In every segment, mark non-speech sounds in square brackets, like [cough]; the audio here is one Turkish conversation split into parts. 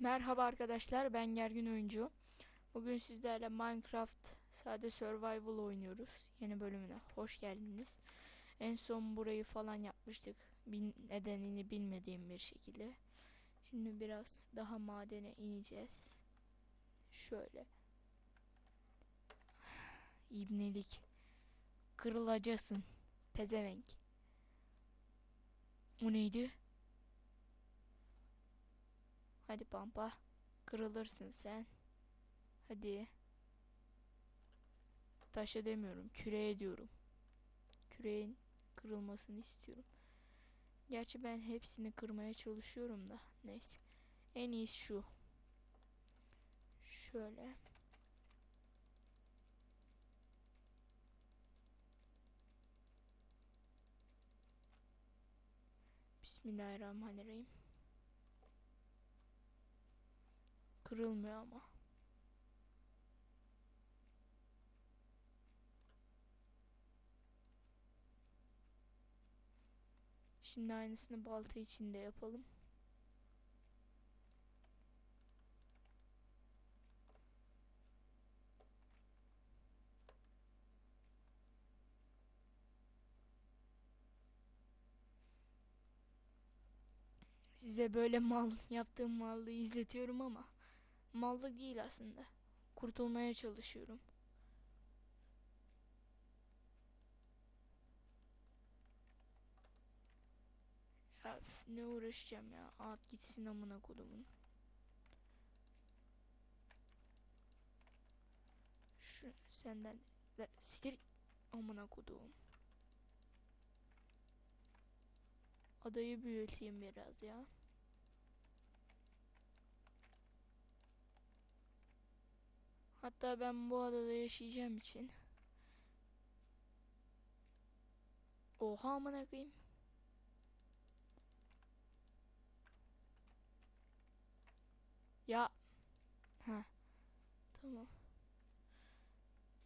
Merhaba arkadaşlar ben Gergin Oyuncu. Bugün sizlerle Minecraft sade survival oynuyoruz. Yeni bölümüne hoş geldiniz. En son burayı falan yapmıştık. Bin, nedenini bilmediğim bir şekilde. Şimdi biraz daha madene ineceğiz. Şöyle. İbnelik. Kırılacasın. Pezevenk. O neydi? Hadi pampa. Kırılırsın sen. Hadi. Taşa demiyorum. Küreğe diyorum. Küreğin kırılmasını istiyorum. Gerçi ben hepsini kırmaya çalışıyorum da. Neyse. En iyisi şu. Şöyle. Bismillahirrahmanirrahim. Kırılmıyor ama. Şimdi aynısını balta için de yapalım. Size böyle [laughs] mal yaptığım mallığı izletiyorum ama mallık değil aslında. Kurtulmaya çalışıyorum. Ya ne uğraşacağım ya. At gitsin amına kodumun. Şu senden de siktir amına koduğum. Adayı büyüteyim biraz ya. Hatta ben bu adada yaşayacağım için. Oha amına koyayım. Ya. Ha. Tamam.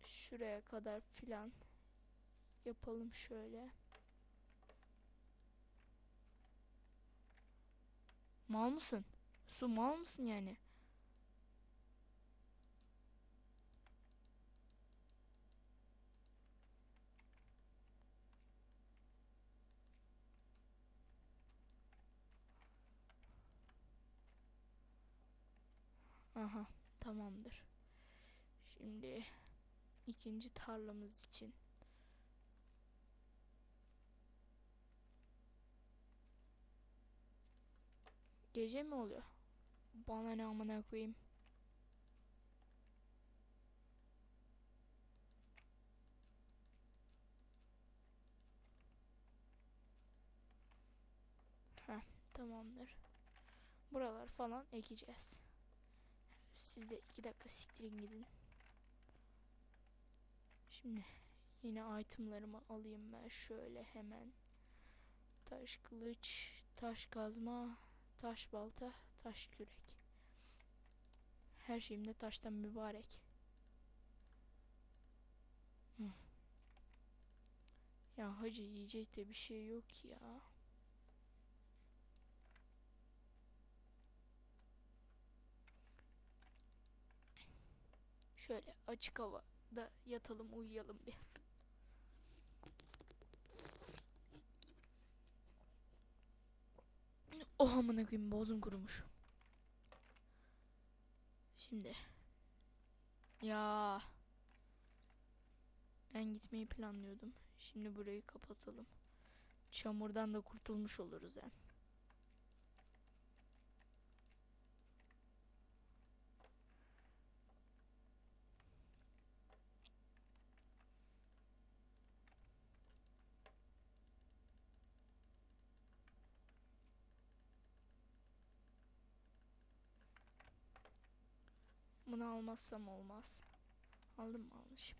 Şuraya kadar filan yapalım şöyle. Mal mısın? Su mal mısın yani? Aha tamamdır. Şimdi ikinci tarlamız için. Gece mi oluyor? Bana ne amına koyayım. Heh, tamamdır. Buralar falan ekeceğiz. Siz de iki dakika siktirin gidin. Şimdi yine itemlarımı alayım ben şöyle hemen. Taş kılıç, taş kazma, taş balta, taş kürek. Her şeyimde taştan mübarek. Hı. Ya hacı yiyecek de bir şey yok ya. Şöyle açık havada yatalım uyuyalım bir. Oh amına koyayım boğazım kurumuş. Şimdi. Ya. Ben gitmeyi planlıyordum. Şimdi burayı kapatalım. Çamurdan da kurtulmuş oluruz yani. Bunu almazsam olmaz. Aldım mı almışım.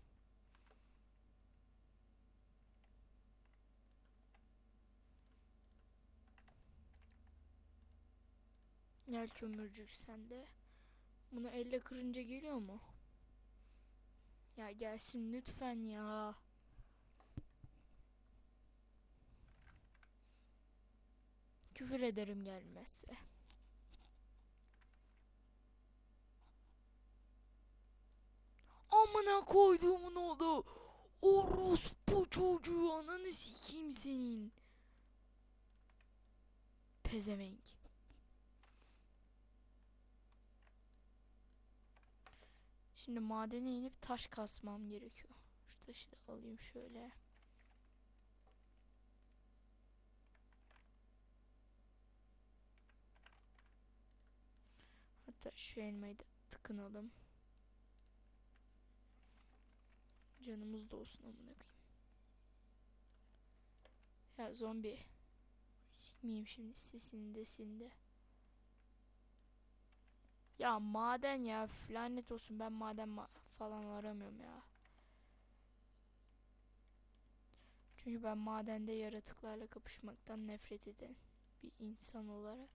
Gel kömürcük sende. Bunu elle kırınca geliyor mu? Ya gelsin lütfen ya. Küfür ederim gelmezse. Amına koyduğumun oldu. Orospu çocuğu ananı sikeyim senin. Pezevenk. Şimdi madene inip taş kasmam gerekiyor. Şu taşı da alayım şöyle. Hatta şu elmayı da tıkınalım. Canımız da olsun amına koyayım. Ya zombi. Sikmeyeyim şimdi sesini de sinde. Ya maden ya lanet olsun ben maden ma- falan aramıyorum ya. Çünkü ben madende yaratıklarla kapışmaktan nefret eden bir insan olarak.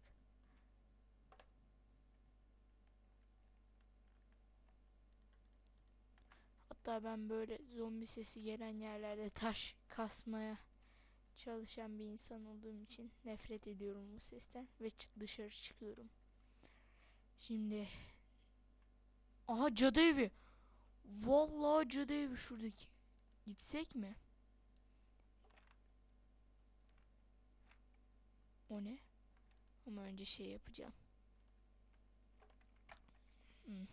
Hatta ben böyle zombi sesi gelen yerlerde taş kasmaya çalışan bir insan olduğum için nefret ediyorum bu sesten ve dışarı çıkıyorum. Şimdi Aha cadı evi. Vallahi cadı evi şuradaki. Gitsek mi? O ne? Ama önce şey yapacağım. Hmm.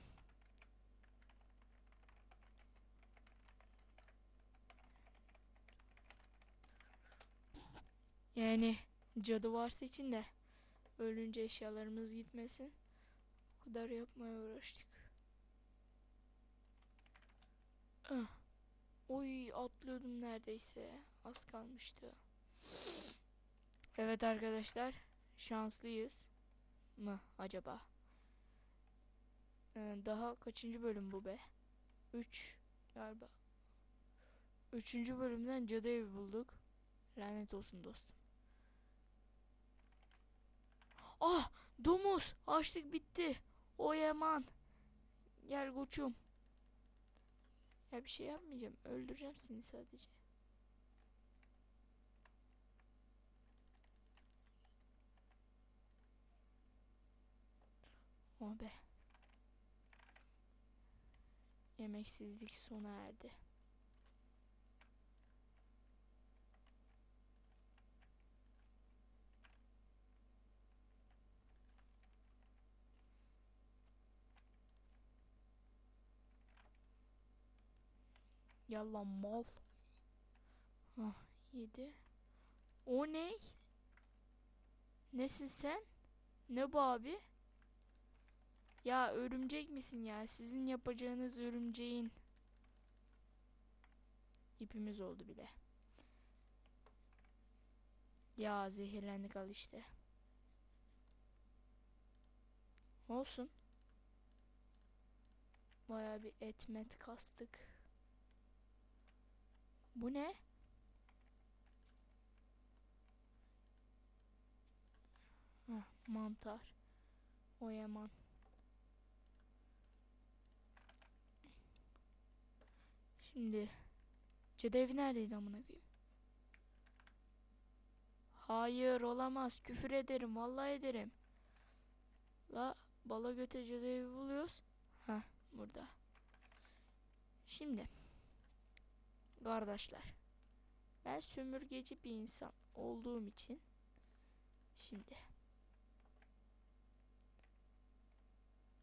Yani cadı varsa için de ölünce eşyalarımız gitmesin. O kadar yapmaya uğraştık. Ah. Oy atlıyordum neredeyse. Az kalmıştı. Evet arkadaşlar. Şanslıyız. Mı acaba? Ee, daha kaçıncı bölüm bu be? 3 galiba. Üçüncü bölümden cadı evi bulduk. Lanet olsun dostum. Ah! Domuz! Açlık bitti. O yaman. Gel koçum. Ya bir şey yapmayacağım. Öldüreceğim seni sadece. Oh be. Yemeksizlik sona erdi. Yalan mal. Ah yedi. O ne? Nesin sen? Ne bu abi? Ya örümcek misin ya? Sizin yapacağınız örümceğin. İpimiz oldu bile. Ya zehirlendik al işte. Olsun. Baya bir etmet kastık. Bu ne? Hah, mantar. O yaman. Şimdi cedevi neredeydi amına koyayım? Hayır olamaz. Küfür ederim. Vallahi ederim. La bala göte cedevi buluyoruz. Ha burada. Şimdi kardeşler. Ben sömürgeci bir insan olduğum için şimdi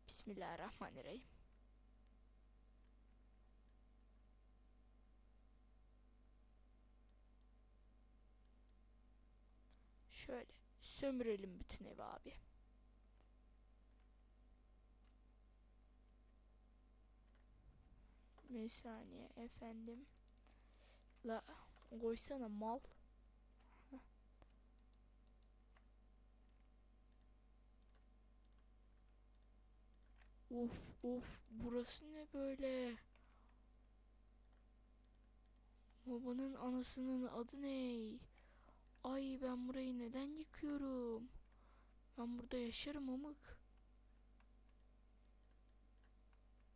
Bismillahirrahmanirrahim. Şöyle sömürelim bütün evi abi. Bir saniye efendim. La koysana mal. Of of burası ne böyle? Babanın anasının adı ne? Ay ben burayı neden yıkıyorum? Ben burada yaşarım amık.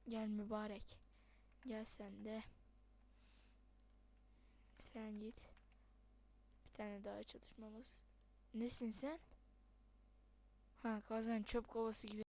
Gel mübarek. Gel sen de. Sen git. Bir tane daha çalışmamız. Nesin sen? Ha kazan çöp kovası gibi.